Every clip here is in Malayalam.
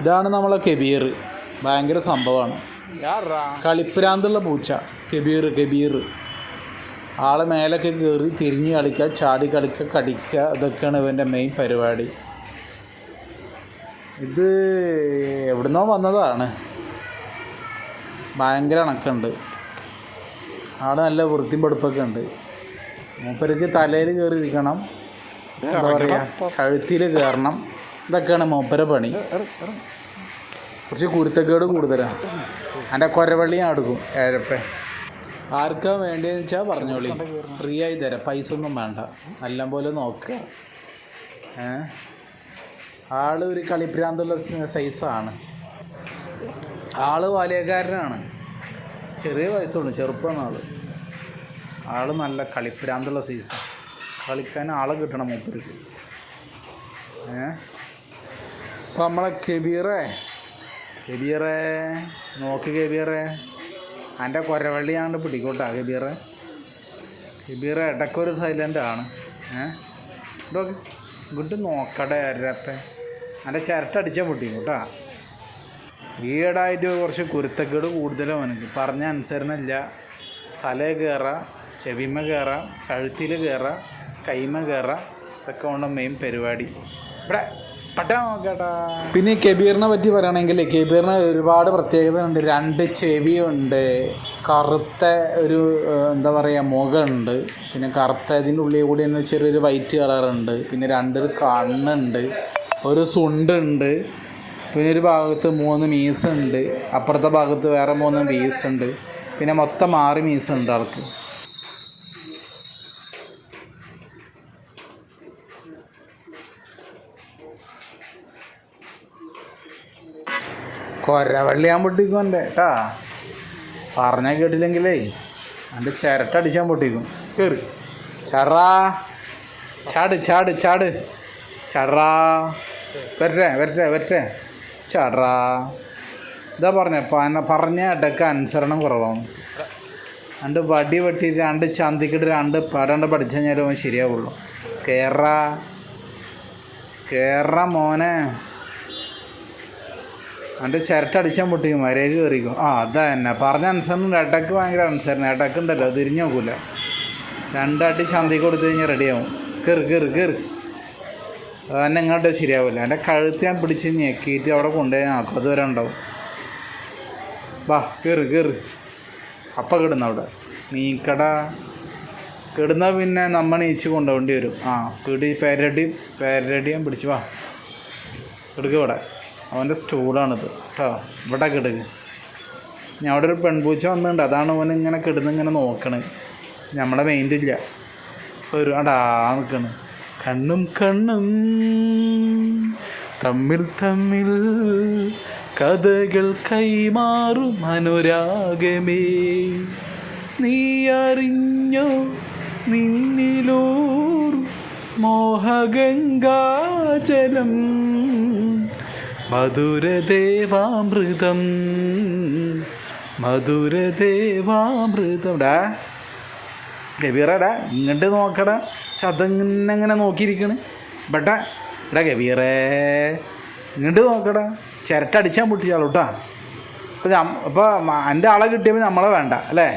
ഇതാണ് നമ്മളെ കെബീർ. ഭയങ്കര സംഭവമാണ്. കളിപ്പുരാന്തുള്ള പൂച്ച. കെബീർ കെബീർ. ആളെ മേലൊക്കെ കയറി തിരിഞ്ഞ് കളിക്കുക ചാടി കളിക്കുക കടിക്കുക ഇതൊക്കെയാണ് ഇവന്റെ മെയിൻ പരിപാടി. ഇത് എവിടുന്നോ വന്നതാണ്. ഭയങ്കര അണക്കുണ്ട്. ആടെ നല്ല വൃത്തിയും വെടുപ്പൊക്കെ ഉണ്ട്. മൂപ്പർക്ക് തലയിൽ കയറി ഇരിക്കണം എന്താ പറയുക കഴുത്തിൽ കയറണം ഇതൊക്കെയാണ് മൂപ്പര പണി. കുറച്ച് കുരുത്തക്കേട് കൂടുതലാണ് എന്റെ കൊരവള്ളി ഞാൻ എടുക്കും ഏഴപ്പ ആർക്കാ വേണ്ടതെന്ന് വെച്ചാൽ പറഞ്ഞോളി. ഫ്രീ ആയി തരാം. പൈസ ഒന്നും വേണ്ട. നല്ല പോലെ നോക്കുക ഏ? ആൾ ഒരു കളിപ്രാന്തുള്ള സൈസാണ് ആൾ വാലിയക്കാരനാണ് ചെറിയ വയസ്സുള്ളൂ ചെറുപ്പമാണ് ആൾ. ആൾ നല്ല കളിപ്രാന്തുള്ള സൈസാണ് കളിക്കാൻ ആളെ കിട്ടണം മൂപ്പർക്ക്. ഏ? നമ്മളെ കെബീറേ കെബീറേ നോക്ക് കെബീറേ. എന്റെ കൊരവള്ളിയാണ്ട് പിടിക്കോട്ടാ കെബീറേ. കെബീറെ ഇടയ്ക്കൊരു സൈലന്റ് ആണ്. ഏ? ഇതൊക്കെ ഇങ്ങോട്ട് നോക്കടേ അരപ്പേ. എന്റെ ചിരട്ട അടിച്ചാൽ പൊട്ടിക്കും കേട്ടോ ഈയിടായിട്ട് കുറച്ച് കുരുത്തക്കേട് കൂടുതലും എനിക്ക് പറഞ്ഞ അനുസരണമില്ല തലേ കയറാം ചെവിമ കയറാം കഴുത്തിൽ കയറാം കൈമ കയറാം ഇതൊക്കെ ഉണ്ട് മെയിൻ പരിപാടി. ഇവിടെ പിന്നെ കബീറിനെ പറ്റി പറയുകയാണെങ്കിൽ കെബീറിന് ഒരുപാട് പ്രത്യേകത ഉണ്ട് രണ്ട് ചെവിയുണ്ട്. കറുത്ത ഒരു എന്താ പറയുക മുഖമുണ്ട്. പിന്നെ കറുത്ത ഇതിന്റെ ഉള്ളിൽ കൂടി തന്നെ ചെറിയൊരു വൈറ്റ് കളറുണ്ട്. പിന്നെ രണ്ടൊരു കണ്ണുണ്ട്. ഒരു സുണ്ടുണ്ട്. പിന്നെ ഒരു ഭാഗത്ത് മൂന്ന് മീസുണ്ട്. അപ്പുറത്തെ ഭാഗത്ത് വേറെ മൂന്ന് മീസുണ്ട്. പിന്നെ മൊത്തം ആറ് മീസുണ്ട് ആൾക്ക് കൊരവള്ളി ഞാൻ പൊട്ടിക്കും എന്റെ കേട്ടാ പറഞ്ഞാൽ കേട്ടില്ലെങ്കിലേ എന്റെ ചിരട്ട അടിച്ചാൻ പൊട്ടിക്കും. കയറി ചറാ ചാട് ചാട് ചാട്. ചടറാ വരട്ടെ വരട്ടെ വരട്ടെ. ചടറാ ഇതാ പറഞ്ഞ പറഞ്ഞ അടക്ക അനുസരണം കുറവാണ്. രണ്ട് വടി വെട്ടിയിട്ട് രണ്ട് ചന്തിക്കിട്ട് രണ്ട് പടണ്ട് പഠിച്ചു കഴിഞ്ഞാലും ശരിയാവുള്ളൂ. കയറാ കേറ മോനെ. എന്റെ ചിരട്ടടിച്ചാൽ പൊട്ടിക്കും മര്യാദ കയറിക്കും ആ അതാ തന്നെ പറഞ്ഞ അനുസരണം ഇടയ്ക്ക് ഭയങ്കര അനുസരണം ഇടയ്ക്ക് ഉണ്ടല്ലോ തിരിഞ്ഞു നോക്കൂല. രണ്ടടി ചന്തി കൊടുത്തു കഴിഞ്ഞാൽ റെഡിയാവും കയറി കയറി കയറി അതന്നെ ഇങ്ങോട്ട് ശരിയാവില്ല എന്റെ കഴുത്ത് ഞാൻ പിടിച്ച് ഞെക്കിയിട്ട് അവിടെ കൊണ്ടുപോയി ആക്കും. അതുവരെ ഉണ്ടാവും. വാ കയറി കയറി അപ്പം കിടന്ന അവിടെ? നീക്കട. കിടന്ന പിന്നെ നമ്മൾ നീച്ച് കൊണ്ടുപോകേണ്ടി വരും. ആ പിടി പേരടി പേരടിയും പിടിച്ച് വാ. കിടക്ക് ഇവിടെ. അവന്റെ സ്റ്റൂളാണിത് കേട്ടോ ഇവിടെ കിടക്ക് ഞാൻ അവിടെ ഒരു പെൺപൂച്ച വന്നിട്ടുണ്ട്. അതാണ് അവൻ ഇങ്ങനെ കിടന്ന് ഇങ്ങനെ നോക്കണത് നമ്മളെ മെയിന്റെ ഇല്ല. ഒരു അടാ നിൽക്കണ് കണ്ണും കണ്ണും തമ്മിൽ തമ്മിൽ കഥകൾ കൈമാറും അനുരാഗമേ. നീ അറിഞ്ഞോ? നിന്നിലൂർ മോഹഗംഗാജലം മധുരദേവാമൃതം. മധുരദേവാമൃതം. ഡാ ഗവീറടാ ഇങ്ങോട്ട് നോക്കടാ. ചതങ്ങനെ നോക്കിയിരിക്കണ്. ബട്ടാ എടാ ഗവീറേ ഇങ്ങോട്ട് നോക്കടാ. ചിരട്ടടിച്ചാൽ പൊട്ടിച്ചാലോ കേട്ടാ ഇപ്പം അപ്പോൾ എന്റെ ആളെ കിട്ടിയപ്പോൾ നമ്മളെ വേണ്ട അല്ലേ?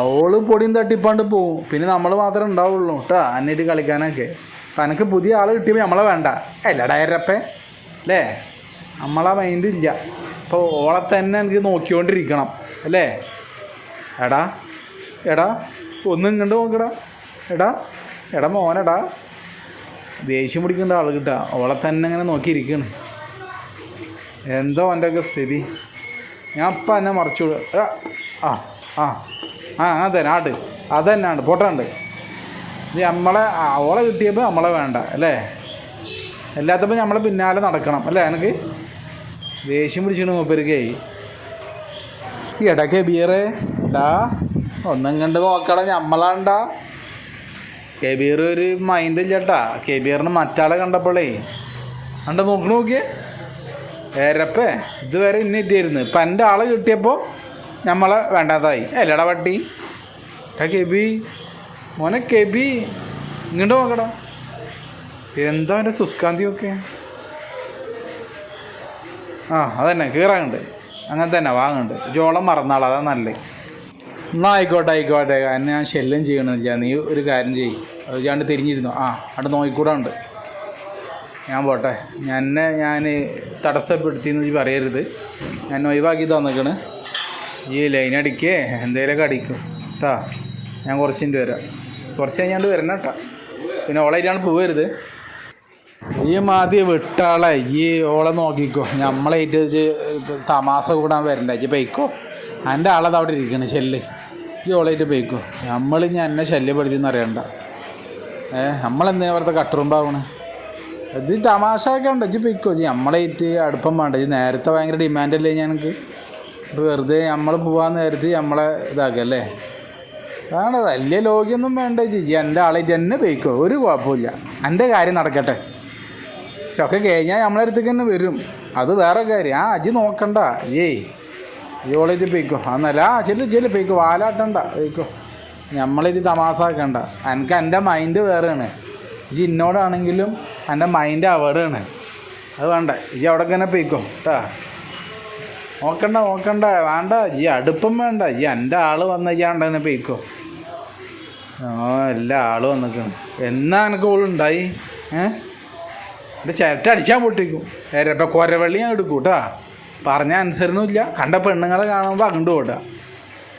അവൾ പൊടിയും തട്ടിപ്പാണ്ട് പോവും. പിന്നെ നമ്മൾ മാത്രമേ ഉണ്ടാവുള്ളൂ കേട്ടോ അന്നിട്ട് കളിക്കാനൊക്കെ. അപ്പം എനിക്ക് പുതിയ ആൾ കിട്ടിയപ്പോൾ നമ്മളെ വേണ്ട. അല്ല ഡയറപ്പേ അല്ലേ? നമ്മളെ മൈൻഡ് ഇല്ല. അപ്പോൾ ഓളെ തന്നെ എനിക്ക് നോക്കിക്കൊണ്ടിരിക്കണം. അല്ലേ? എടാ എടാ ഒന്ന് ഇങ്ങോട്ട് നോക്കടാ. എടാ എടാ മോനെടാ. ദേഷ്യം പിടിക്കേണ്ട ആൾ കിട്ടാ. ഓളെ തന്നെ ഇങ്ങനെ നോക്കിയിരിക്കണ്. എന്തോ എന്റെ ഒക്കെ സ്ഥിതി. ഞാൻ ഇപ്പം എന്നെ മറിച്ചു വിടുക ആ ആ ആ ആ അതെ ആട്. അതന്നെയാണ് പോട്ടാണ്ട് ഇനി നമ്മളെ ഓളെ കിട്ടിയപ്പോൾ നമ്മളെ വേണ്ട അല്ലേ? അല്ലാത്തപ്പോൾ നമ്മളെ പിന്നാലെ നടക്കണം അല്ലേ എനിക്ക്? ദേഷ്യം പിടിച്ചിട്ട് മൂപ്പരുക്കേ ഇടയ്ക്ക് ബിയറേ ഡാ ഒന്നും കണ്ട് നോക്കടാ ഞമ്മളാണ്ടാ. കെബീർ ഒരു മൈൻഡ് ഇല്ലട്ടാ കെബീറിന് മറ്റാളെ കണ്ടപ്പോഴേ കണ്ട് നോക്കി നോക്കിയേ. ഏരപ്പേ ഇതുവരെ ഇന്നിട്ടായിരുന്നു ഇപ്പം എന്റെ ആളെ കിട്ടിയപ്പോൾ നമ്മളെ വേണ്ടാതായി. അല്ലടാ പട്ടി. എടാ കെബി മോനെ കെബി ഇങ്ങോട്ട് നോക്കടാ. എന്താ എന്റെ സുസ്കാന്തിയൊക്കെ? ആ അതന്നെ കീറാനുണ്ട്. അങ്ങനെ തന്നെ വാങ്ങുന്നുണ്ട്. ജോളം മറന്നാളാ അതാ നല്ലത് എന്നാ ആയിക്കോട്ടെ ആയിക്കോട്ടെ. കാരണം ഞാൻ ശല്യം ചെയ്യണില്ല. നീ ഒരു കാര്യം ചെയ്യും. അത് ഞാണ്ട് തിരിഞ്ഞിരുന്നു. ആ അവിടെ നോക്കിക്കൂടെ ഉണ്ട് ഞാൻ പോട്ടെ. എന്നെ ഞാൻ തടസ്സപ്പെടുത്തിയെന്ന് പറയരുത്. ഞാൻ ഒഴിവാക്കി തന്നിക്കണ്. ഈ ലൈൻ അടിക്കേ. എന്തേലൊക്കെ അടിക്കും. കേട്ടാ ഞാൻ കുറച്ചിന്റെ വരാം. കുറച്ച് കഴിഞ്ഞാണ്ട് വരണം കേട്ടാ പിന്നെ ഓളായിട്ടാണ് പോവരുത്. ഈ മാതി വിട്ടാളെ ഈ ഓളെ നോക്കിക്കോ. നമ്മളായിട്ട് തമാശ കൂടാൻ വരണ്ട? ഈ പൈക്കോ എന്റെ ആളത് അവിടെ ഇരിക്കണേ ചെല്ല് ഈ ഓളായിട്ട് പൊയ്ക്കോ. നമ്മൾ ഞാൻ എന്നെ ശല്യപ്പെടുത്തിയെന്ന് അറിയണ്ട. ഏ നമ്മളെന്താ അവിടുത്തെ കട്ടുറുമ്പാവണ് ഇത് തമാശ ഒക്കെ ഉണ്ട്. ഇജ്ജ് പൊയ്ക്കോ. ഇജ്ജ് നമ്മളായിട്ട് അടുപ്പം വേണ്ട. ഇത് നേരത്തെ ഭയങ്കര ഡിമാൻഡല്ലേ ഞങ്ങൾക്ക് ഇപ്പോൾ വെറുതെ നമ്മൾ പോകാൻ നേരത്തെ നമ്മളെ ഇതാക്കല്ലേ വേണ്ട വലിയ ലോകിയൊന്നും വേണ്ട ജിജി എന്റെ ആളായിട്ട് തന്നെ പോയിക്കോ. ഒരു കുഴപ്പമില്ല എന്റെ കാര്യം നടക്കട്ടെ. ചൊക്കെ കഴിഞ്ഞാൽ നമ്മളെ അടുത്തേക്ക് തന്നെ വരും. അത് വേറെ കാര്യം. ആ അജി നോക്കണ്ട. ഏയ് ജോളേറ്റ് പോയിക്കോ. അന്നല്ല ആ ചെല്ലു ചെല്ലു പോയിക്കോ. വാലാട്ടണ്ട. പോയിക്കോ. നമ്മളൊരു തമാസാക്കണ്ട. എനിക്ക് എന്റെ മൈൻഡ് വേറെയാണ്. ഇജി ഇന്നോടാണെങ്കിലും എന്റെ മൈൻഡ് അവിടെയാണ്. അത് വേണ്ട. ഇജി അവിടെ തന്നെ പോയിക്കോ. കേട്ടാ നോക്കണ്ട നോക്കണ്ട. വേണ്ട. ഈ അടുപ്പം വേണ്ട. ഈ എന്റെ ആൾ വന്ന ചെയ്യാണ്ട് തന്നെ പോയിക്കോ. ആ എല്ലാ ആളും വന്നിക്കണം. എന്നാ എനിക്ക് ഓളുണ്ടായി? ഏ? എന്റെ ചിരട്ട അടിക്കാൻ പൊട്ടിക്കും. ഇപ്പം കുരവള്ളി ഞാൻ എടുക്കും കേട്ടോ പറഞ്ഞ അനുസരണമില്ല കണ്ട പെണ്ണുങ്ങളെ കാണുമ്പോൾ അങ്ങോട്ട് പോട്ടാ.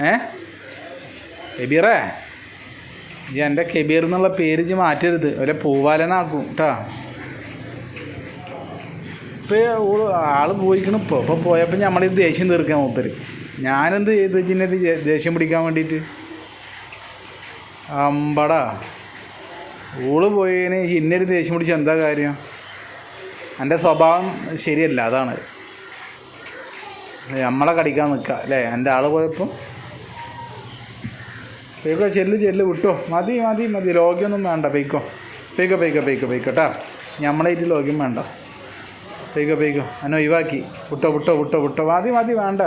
ഏ? കെബീറേ ഈ എന്റെ കെബീർ എന്നുള്ള പേര് ഇജ്ജ് മാറ്റരുത്. അവരെ പൂവാലനാക്കും കേട്ടോ ഇപ്പോൾ ഓൾ ആൾ പോയിക്കണം ഇപ്പോൾ ഇപ്പോൾ പോയപ്പോൾ നമ്മളിത് ദേഷ്യം തീർക്കാൻ മൂപ്പര്. ഞാനെന്ത് ചെയ്ത് ചിന്നത് ദേഷ്യം പിടിക്കാൻ വേണ്ടിയിട്ട് അമ്പടാ. ഓൾ പോയതിന് ഇന്നൊരു ദേഷ്യം പിടിച്ച് എന്താ കാര്യം? എന്റെ സ്വഭാവം ശരിയല്ല അതാണ്. നമ്മളെ കടിക്കാൻ നിൽക്കുക അല്ലേ? എന്റെ ആൾ പോയപ്പോൾ പെയ്ക്കോ ചെല്ല് ചെല്ല് വിട്ടോ. മതി മതി മതി. ലോഗ്യൊന്നും വേണ്ട പെയ്ക്കോ. പെയ്ക്കോ പെയ്ക്കോ പെയ്ക്കോ പെയ്ക്കോ കേട്ടാ നമ്മളായിട്ട് ലോഗ്യം വേണ്ട. പെയ്ക്കോ പെയ്ക്കോ. എന്നെ ഒഴിവാക്കി. വിട്ടോ വിട്ടോ വിട്ടോ വിട്ടോ. മതി മതി വേണ്ട.